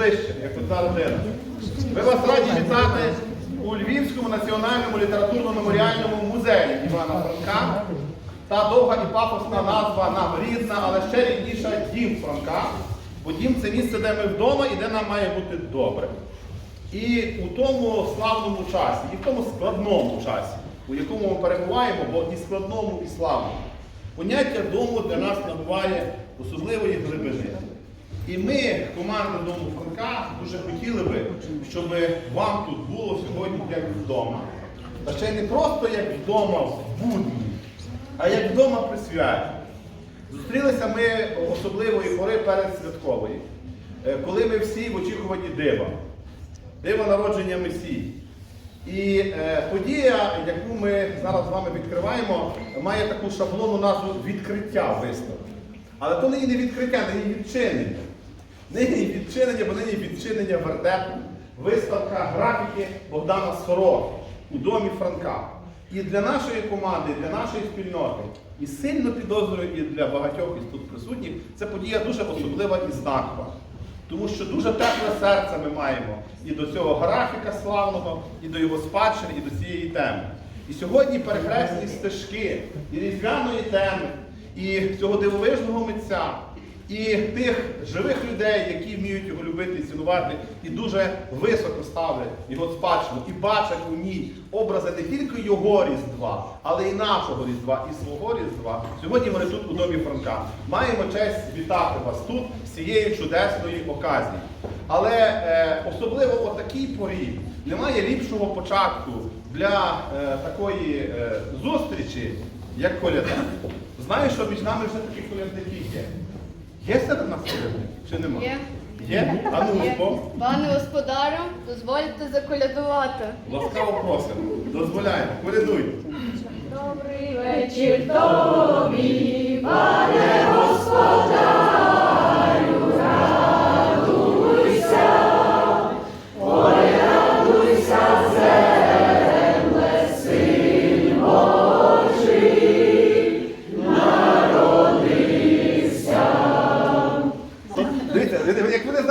ближче, як одна родина. Ми вас раді вітати у Львівському національному літературно-меморіальному музеї Івана Франка. Та довга і пафосна назва нам рідна, але ще рідніша дім Франка. Бо дім це місце, де ми вдома і де нам має бути добре. І у тому славному часі, і в тому складному часі, у якому ми перебуваємо, бо і складному, і славному, поняття дому для нас набуває особливої глибини. І ми, команда Дому Франка, дуже хотіли би, щоб вам тут було сьогодні як вдома. Та ще не просто як вдома в будні, а як вдома при святі. Зустрілися ми особливої пори перед святкової, е, коли ми всі в очікуванні дива, диво народження Месії. І е, подія, яку ми зараз з вами відкриваємо, має таку шаблонну назву відкриття виставки. Але то нині не відкриття, нині відчинення. Нині відчинення, бо нині відчинення вертепу, виставка графіки Богдана Сороки у домі Франка. І для нашої команди, і для нашої спільноти, і сильно підозрюю, і для багатьох із тут присутніх, це подія дуже особлива і знакова. Тому що дуже тепле серце ми маємо і до цього графіка славного, і до його спадщини, і до цієї теми. І сьогодні перехресні стежки і різдвяної теми, і цього дивовижного митця, і тих живих людей, які вміють його любити і цінувати, і дуже високо ставлять його спадщину, і бачать у ній образи не тільки його Різдва, але і нашого Різдва, і свого Різдва. Сьогодні ми тут у домі Франка. Маємо честь вітати вас тут з цієї чудесної оказії. Але е, особливо о такій порі немає ліпшого початку для е, такої е, зустрічі, як коляда. Знаю, що між нами вже такі колядники є. Є серед нас колядник? Чи нема? Є. Є? А ну, Є. бо, Пане господарю, дозвольте заколядувати. ласкаво просимо. Дозволяємо. Колядуй. Добрий вечір тобі, пане Дивіться,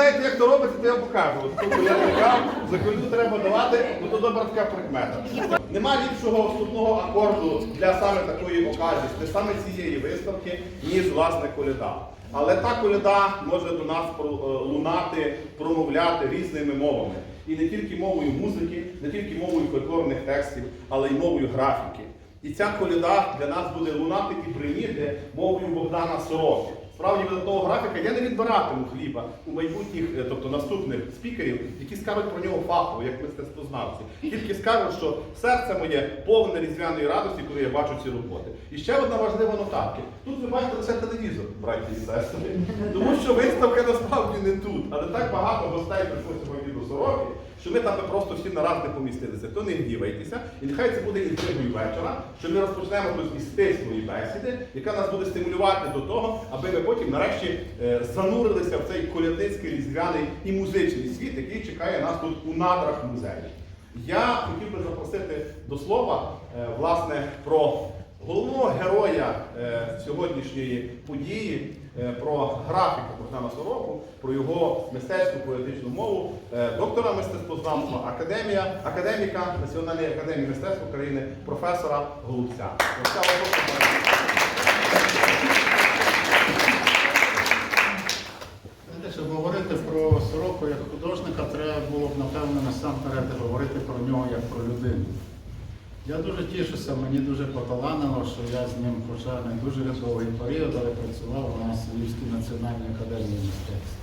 знаєте, як то робиться, то я покажу. От тут колядника за коляду треба давати, ну то добра така прикмета. Нема ліпшого вступного акорду для саме такої оказії, для саме цієї виставки, ніж власне коляда. Але та коляда може до нас е, лунати, промовляти різними мовами. І не тільки мовою музики, не тільки мовою фольклорних текстів, але й мовою графіки. І ця коляда для нас буде лунати і приміти мовою Богдана Сороки. Справді від того графіка я не відбиратиму хліба у майбутніх, е, тобто наступних спікерів, які скажуть про нього фахово, як мистецтвознавці. Тільки скажуть, що серце моє повне різдвяної радості, коли я бачу ці роботи. І ще одна важлива нотатка. Тут ви бачите лише телевізор, браті і сестри. Тому що виставка насправді не тут, але так багато гостей прийшло сьогодні до сороки, що ми там би просто всі нараз не помістилися. То не гнівайтеся. І нехай це буде інтригою вечора, що ми розпочнемо тут із стислої бесіди, яка нас буде стимулювати до того, аби ми потім нарешті е, занурилися в цей колядницький різдвяний і музичний світ, який чекає нас тут у надрах музею. Я хотів би запросити до слова е, власне про головного героя е, сьогоднішньої події, про графіка Богдана Сороку, про його мистецьку поетичну мову, е, доктора мистецтвознавства, академія, академіка Національної академії мистецтв України, професора Голубця. Щоб говорити про сороку як художника, треба було б, напевно, насамперед говорити про нього як про людину. Я дуже тішуся, мені дуже поталанило, що я з ним, хоча не дуже довгий період, але працював у нас в Львівській національній академії мистецтв.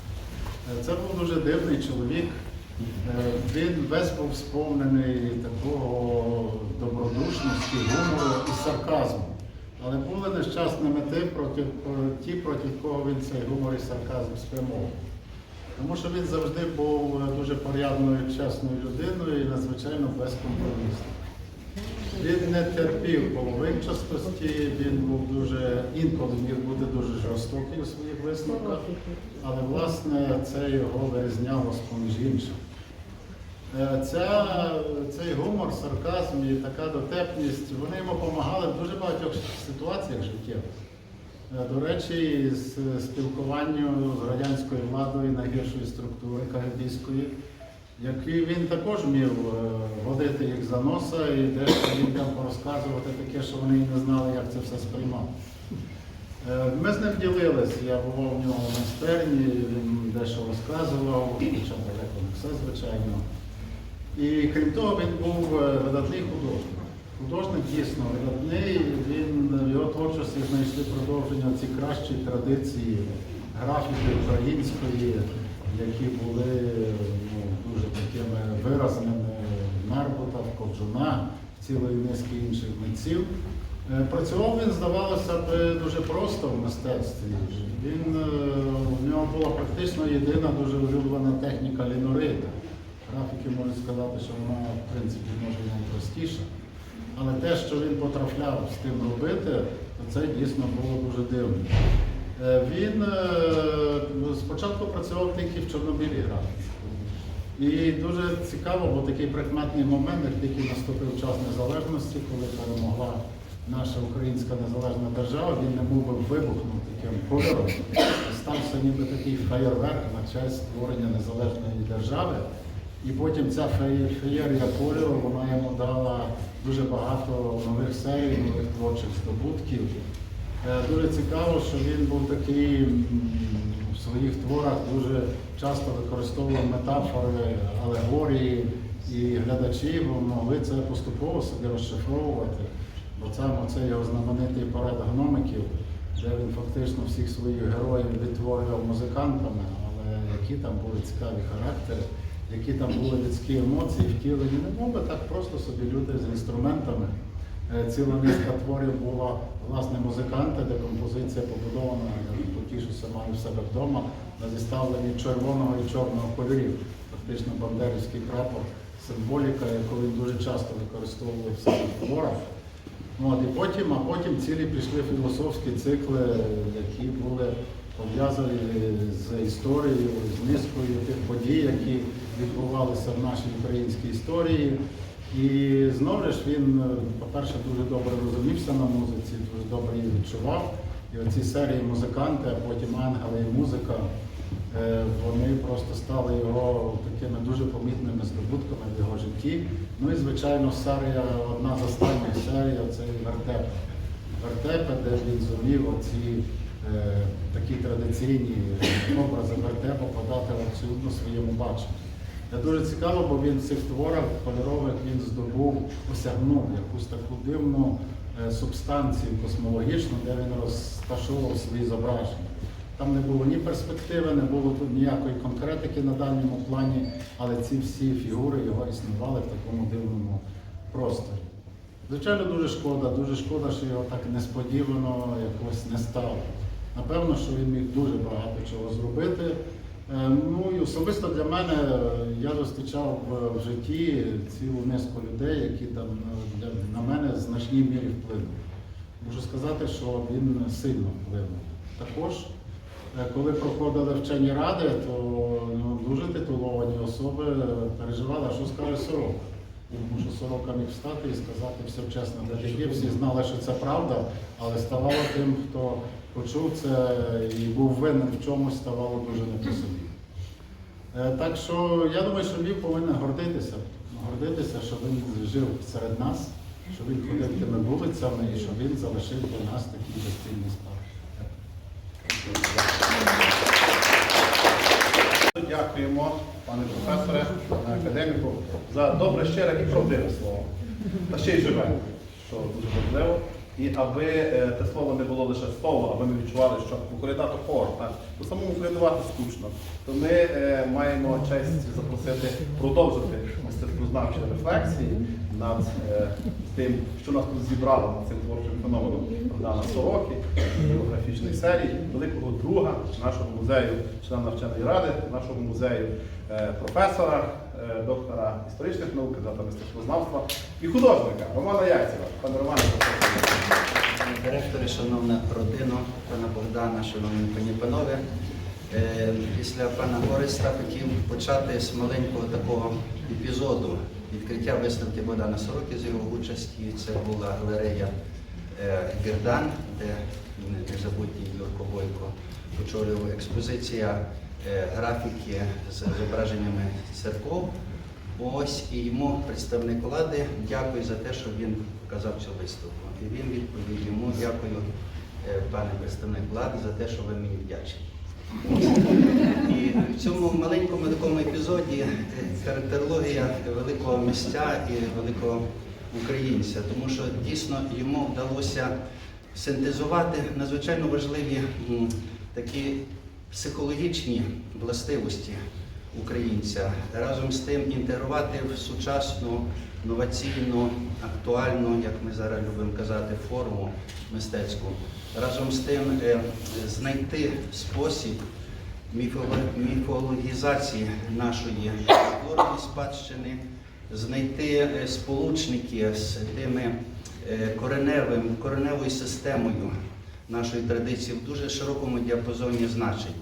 Е, Це був дуже дивний чоловік. Е, Він весь був сповнений такого добродушності, гумору і сарказму. Але були нещасні мети проти ті, проти кого він цей гумор і сарказм спрямовував. Тому що він завжди був е, дуже порядною, чесною людиною і надзвичайно безкомпромісним. Він не терпів половинчастості, він був дуже інколи міг бути дуже жорстокий у своїх висновках, але власне це його вирізняло з-поміж іншим. Е, Ця, цей гумор, сарказм і така дотепність, вони йому допомагали в дуже багатьох ситуаціях життєвих. Е, До речі, з спілкуванню з радянською владою найгіршої структури кагибійської, який він також вмів е, водити їх за носа і дещо їм там порозказувати таке, що вони не знали, як це все сприймати. Е, Ми з ним ділилися, я бував в нього на стерні, він дещо розказував, хоча далеко не все, звичайно. І крім того, він був е, видатний художник. Художник дійсно видатний, він в його творчості знайшли продовження ці кращі традиції графіки української, які були ну, дуже такими виразними Мербута, Ковджуна, цілої низки інших митців. Е, Працював він, здавалося б, дуже просто в мистецтві. Він, е, у нього була практично єдина дуже улюблена техніка лінорита. Графіки можуть сказати, що вона, в принципі, може найпростіша. Але те, що він потрапляв з тим робити, то це дійсно було дуже дивно. Е, Він спочатку працював тільки в чорнобілій графіці. І дуже цікаво, бо такий прикметний момент, як тільки наступив час незалежності, коли перемогла наша українська незалежна держава, він не мов би вибухнув таким кольором. Стався ніби такий феєрверк на честь створення незалежної держави. І потім ця феє- феєрія кольору вона йому дала дуже багато нових серій, нових творчих здобутків. Е, Дуже цікаво, що він був такий своїх творах дуже часто використовував метафори, алегорії, і глядачі могли це поступово собі розшифровувати. Бо саме це його знаменитий парад гномиків, де він фактично всіх своїх героїв відтворював музикантами, але які там були цікаві характери, які там були людські емоції, втілені. Не мов би так просто собі люди з інструментами. Е, Ціла низка творів була власне музиканти, де композиція побудована, я потішуся маю в себе вдома, на зіставленні червоного і чорного кольорів. Фактично бандерівський прапор, символіка, яку він дуже часто використовував в своїх творах. От, і потім, а потім цілі пішли філософські цикли, які були пов'язані з історією, з низкою тих подій, які відбувалися в нашій українській історії. І знову ж він, е, по-перше, дуже добре розумівся на музиці, дуже добре її відчував. І оці серії музиканти, а потім ангели і музика, е, вони просто стали його такими дуже помітними здобутками в його житті. Ну і звичайно, серія, одна з останніх серій це вертеп. Вертепи, де він зумів оці е, такі традиційні образи вертепу подати абсолютно своєму баченню. Дуже цікаво, бо він в цих творах кольорових він здобув, осягнув якусь таку дивну е, субстанцію космологічну, де він розташовував свої зображення. Там не було ні перспективи, не було тут ніякої конкретики на дальньому плані, але ці всі фігури його існували в такому дивному просторі. Звичайно, дуже шкода, дуже шкода, що його так несподівано якось не стало. Напевно, що він міг дуже багато чого зробити. Е, Ну і особисто для мене е, я зустрічав в- в житті цілу низку людей, які там е, для- на мене в значній мірі вплинули. Можу сказати, що він сильно вплинув. Також, е, коли проходили вчені ради, то ну, дуже титуловані особи е, переживали, що скаже сорок. Тому що сорока міг встати і сказати все чесно, де є. Всі знали, що це правда, але ставало тим, хто почув це і був винен в чомусь, ставало дуже не по собі. Так що я думаю, що Львів повинен гордитися. Гордитися, що він жив серед нас, що він ходив тими вулицями і що він залишив для нас такий безцінний спадок. Дякуємо, пане професоре, пане академіку, за добре, щире і правдиве слово. Та ще й живе, що дуже важливо. І аби е, те слово не було лише слово, аби ми відчували, що укоридати хор, так? самому укоридувати скучно, то ми е, маємо честь запросити продовжити мистецтвознавчі рефлексії над е, тим, що нас тут зібрало над цим творчим феноменом Богдана Сороки, біографічної серії, великого друга нашого музею, члена навчальної ради, нашого музею, професора, доктора історичних наук, кандидата мистецтвознавства і художника Романа Яйцева. Пане Романе, прошу. Директори, шановна родина, пана Богдана, шановні пані панове. Е, Після пана Бориса хотів почати з маленького такого епізоду відкриття виставки Богдана Сороки з його участі. Це була галерея е, Гердан, де незабутній Юрко Бойко очолював експозиція е, графіки з зображеннями церков. Ось і йому представник влади дякую за те, що він показав цю виставку. І він відповів йому дякую, е, пане представник влади, за те, що ви мені вдячні. І в цьому маленькому такому епізоді е, характерологія великого місця і великого українця, тому що дійсно йому вдалося синтезувати надзвичайно важливі такі психологічні властивості українця, разом з тим інтегрувати в сучасну, новаційну, актуальну, як ми зараз любимо казати, форму мистецьку. Разом з тим е, знайти спосіб міфологізації нашої культурної спадщини, знайти е, сполучники з тими е, кореневим, кореневою системою нашої традиції в дуже широкому діапазоні значень.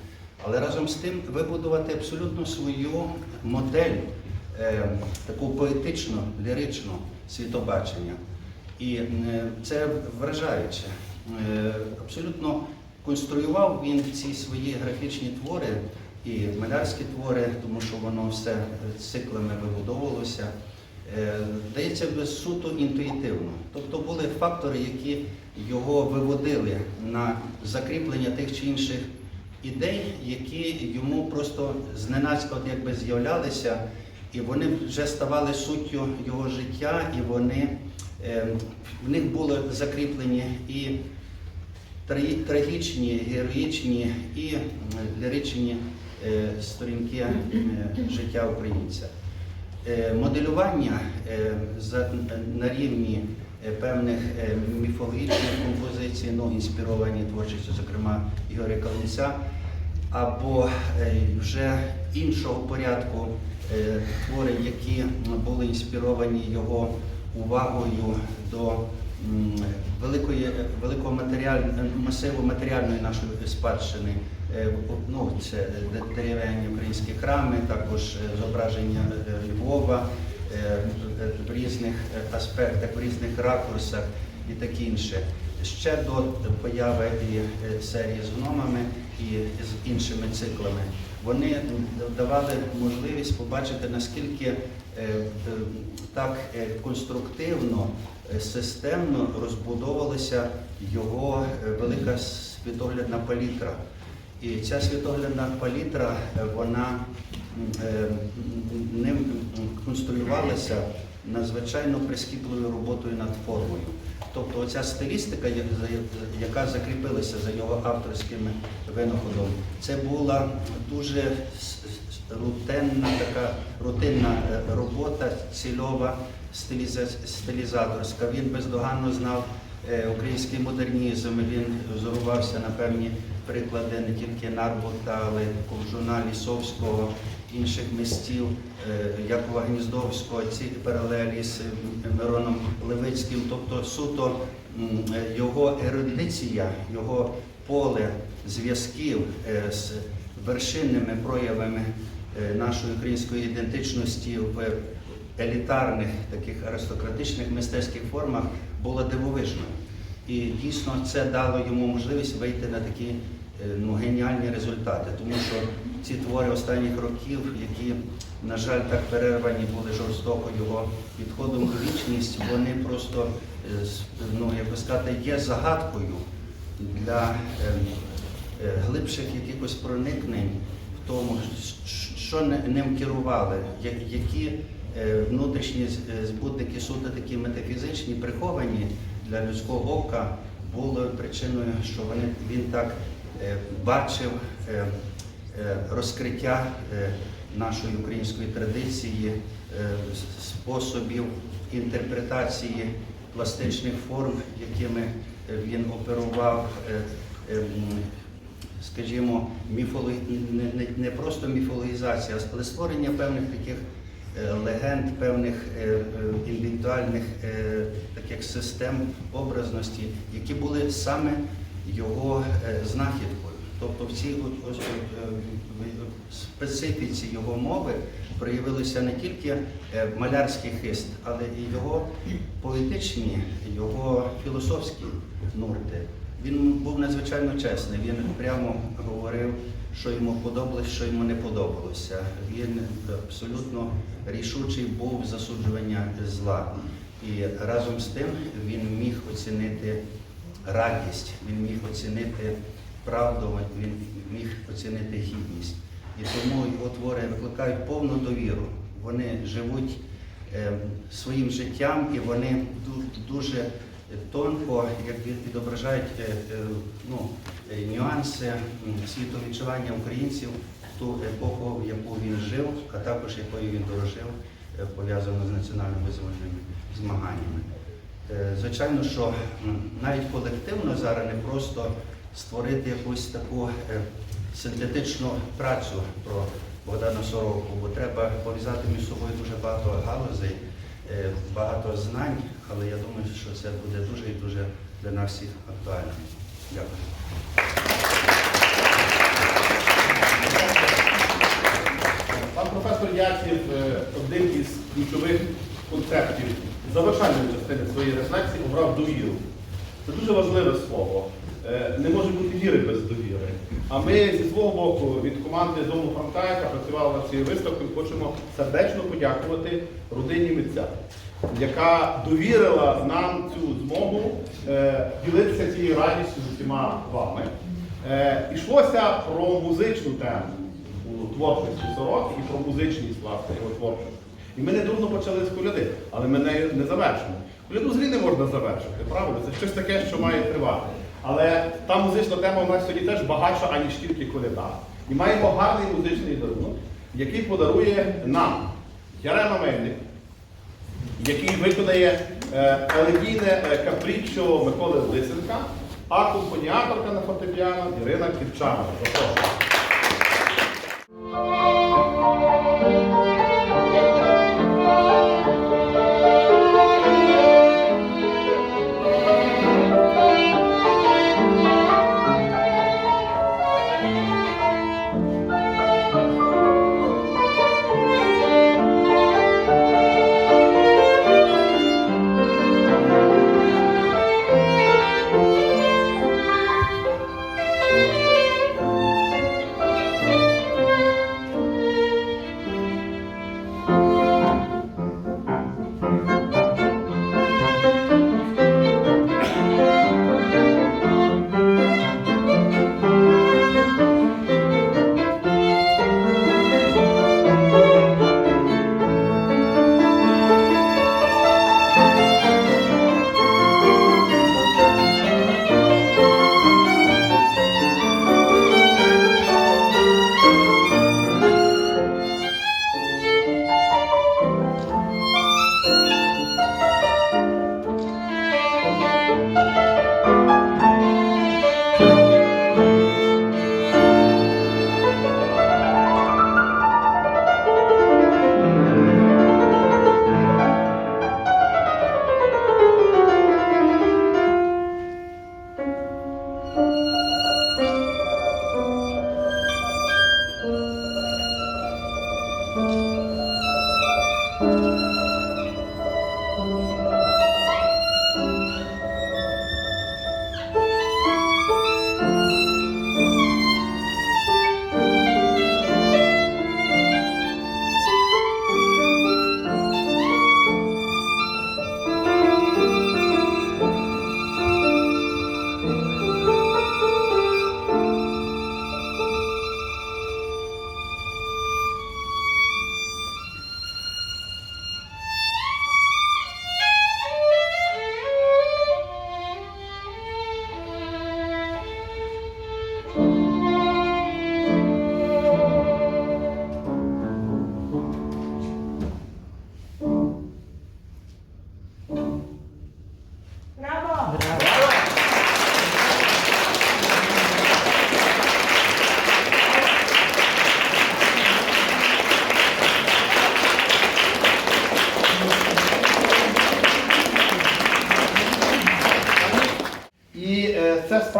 Але разом з тим вибудувати абсолютно свою модель, е, таку поетичну, ліричну світобачення. І е, це вражаюче. Е, Абсолютно конструював він ці свої графічні твори і малярські твори, тому що воно все циклами вибудовувалося. Е, Здається, без суто інтуїтивно. Тобто були фактори, які його виводили на закріплення тих чи інших ідей, які йому просто зненацька от якби з'являлися, і вони вже ставали суттю його життя, і вони е, в них були закріплені і трагічні, героїчні і ліричні е, сторінки життя українця. Е, Моделювання е, на рівні е, певних міфологічних композицій, ну, інспіровані творчістю, зокрема Ігоря Калинця, або вже іншого порядку твори, які були інспіровані його увагою до великої, великого матеріаль, масиву матеріальної нашої спадщини. Е, Ну, це де- дерев'яні українські храми, також е, зображення е, Львова в різних аспектах, в різних ракурсах і таке інше. Ще до появи і серії з гномами і з іншими циклами. Вони давали можливість побачити, наскільки так конструктивно, системно розбудовувалася його велика світоглядна палітра. І ця світоглядна палітра, е, вона е, ним конструювалася надзвичайно прискіпливою роботою над формою. Тобто оця стилістика, яка закріпилася за його авторським винаходом, це була дуже рутинна така рутинна е, робота, цільова стиліза- стилізаторська. Він бездоганно знав український модернізм, він зорувався на певні приклади не тільки Нарбута, але Ковжуна, Лісовського, інших мистів, е, Якова Гніздовського, ці паралелі з Мироном Левицьким, тобто суто е, його ерудиція, його поле зв'язків е, з вершинними проявами нашої української ідентичності в елітарних таких аристократичних мистецьких формах було дивовижною. І дійсно це дало йому можливість вийти на такі е, ну, геніальні результати, тому що ці твори останніх років, які, на жаль, так перервані були жорстоко його підходом у вічність, вони просто, е, ну, як би сказати, є загадкою для е, глибших якихось проникнень в тому, що ним керували, які внутрішні з- збудники суто такі метафізичні, приховані для людського ока, були причиною, що вони, він так е, бачив е, е, розкриття нашої української традиції, способів інтерпретації пластичних форм, якими він оперував. скажімо, міфолог... не, не, не просто міфологізація, але створення певних таких легенд, певних е, е, індивідуальних е, таких систем образності, які були саме його е, знахідкою. Тобто в цій ось, е, специфіці його мови проявилося не тільки е, малярський хист, але і його поетичні, його філософські нурти. Він був надзвичайно чесний, він прямо говорив, що йому подобалось, що йому не подобалося. Він абсолютно рішучий був засуджування зла. І разом з тим він міг оцінити радість, він міг оцінити правду, він міг оцінити гідність. І тому його твори викликають повну довіру. Вони живуть е, своїм життям і вони ду- дуже тонко як відображають е, е, ну, е, нюанси світовідчування українців в ту епоху, в яку він жив, а також якою він дорожив, е, пов'язано з національними визвольними змаганнями. Е, Звичайно, що навіть колективно зараз не просто створити якусь таку е, синтетичну працю про Богдана Сороку, бо треба пов'язати між собою дуже багато галузей, е, багато знань, але я думаю, що це буде дуже і дуже для нас всіх актуально. Дякую. Пан професор Яців е, один із ключових концептів завершальної частини своєї рефлексії обрав довіру. Це дуже важливе слово. Е, Не може бути віри без довіри. А ми зі свого боку від команди Дому Франка, яка працювала над цією виставкою, хочемо сердечно подякувати родині митця, яка довірила нам цю змогу е, ділитися цією радістю з усіма вами. Е, Ішлося про музичну тему у творчості Сороки і про музичність власне його творчості. І ми не дурно почали з коляди, але ми нею не завершимо. Коляду зрі не можна завершити, правильно? Це щось таке, що має тривати. Але та музична тема у нас сьогодні теж багатша, аніж тільки коляда. І маємо гарний музичний дарунок, який подарує нам Ярема Мельник, який виконає е, елегійне е, капріччо Миколи Лисенка, а акомпаніаторка на фортепіано Ірина Ківчанова.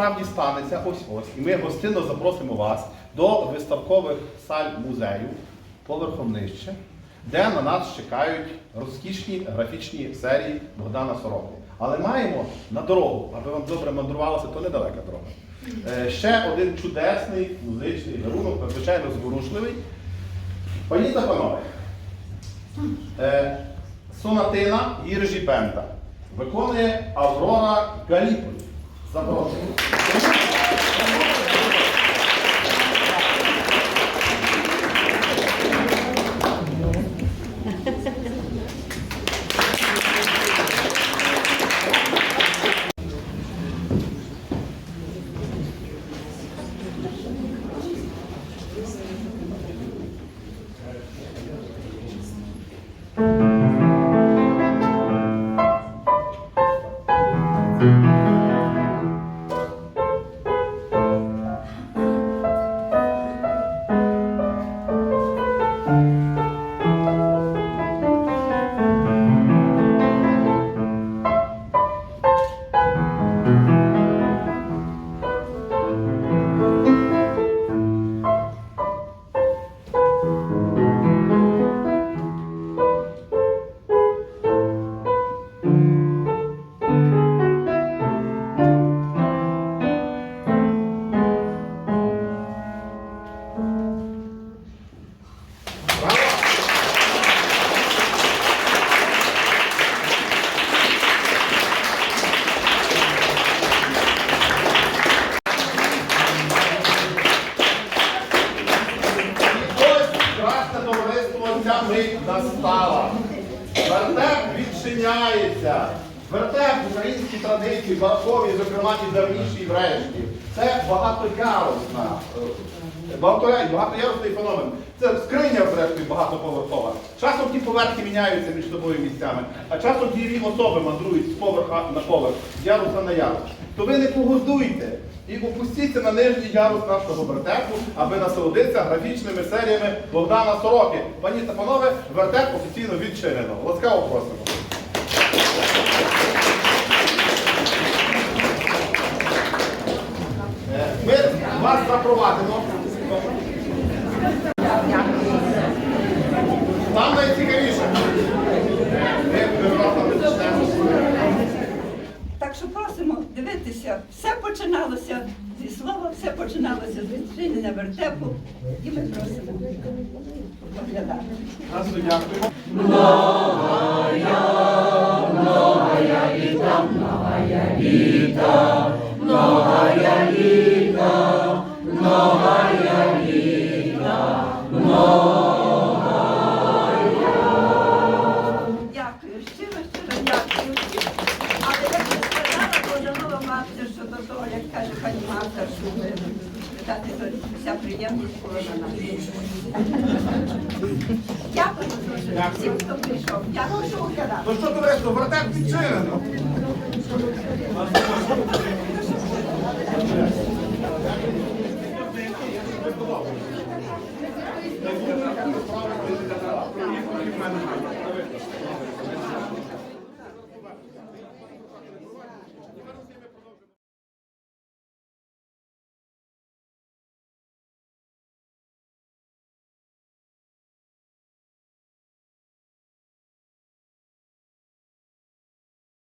Е, станеться ось ось. І ми гостинно запросимо вас до виставкових саль музею поверхом нижче, де на нас чекають розкішні графічні серії Богдана Сороки. Але маємо на дорогу, аби вам добре мандрувалося, то недалека дорога. Е, Ще один чудесний музичний дарунок, надзвичайно зворушливий. Пані та панове, е, сонатина Іржі Пента виконує Аврора Галіполь. Запрошую. І міняються між собою місцями, а часом ті особи мандрують з поверха на поверх, яруса на ярус. То ви не погодуйте і опустіться на нижній ярус нашого вертепу, аби насолодитися графічними серіями Богдана Сороки. Пані та панове, вертеп офіційно відчинено. Ласкаво просимо. Е, Ми вас запровадимо. Там найцікавіше. Ми ми вас там відчинемо. Так що просимо дивитися, все починалося зі слова, все починалося з відчинення вертепу, і ми просимо поглядати. Гарно дякуємо. Дякую, вся приємність була. Дякую дуже всім, хто прийшов. Дякую, що оглядали. Ну що, ти товариство, вертеп відчинено.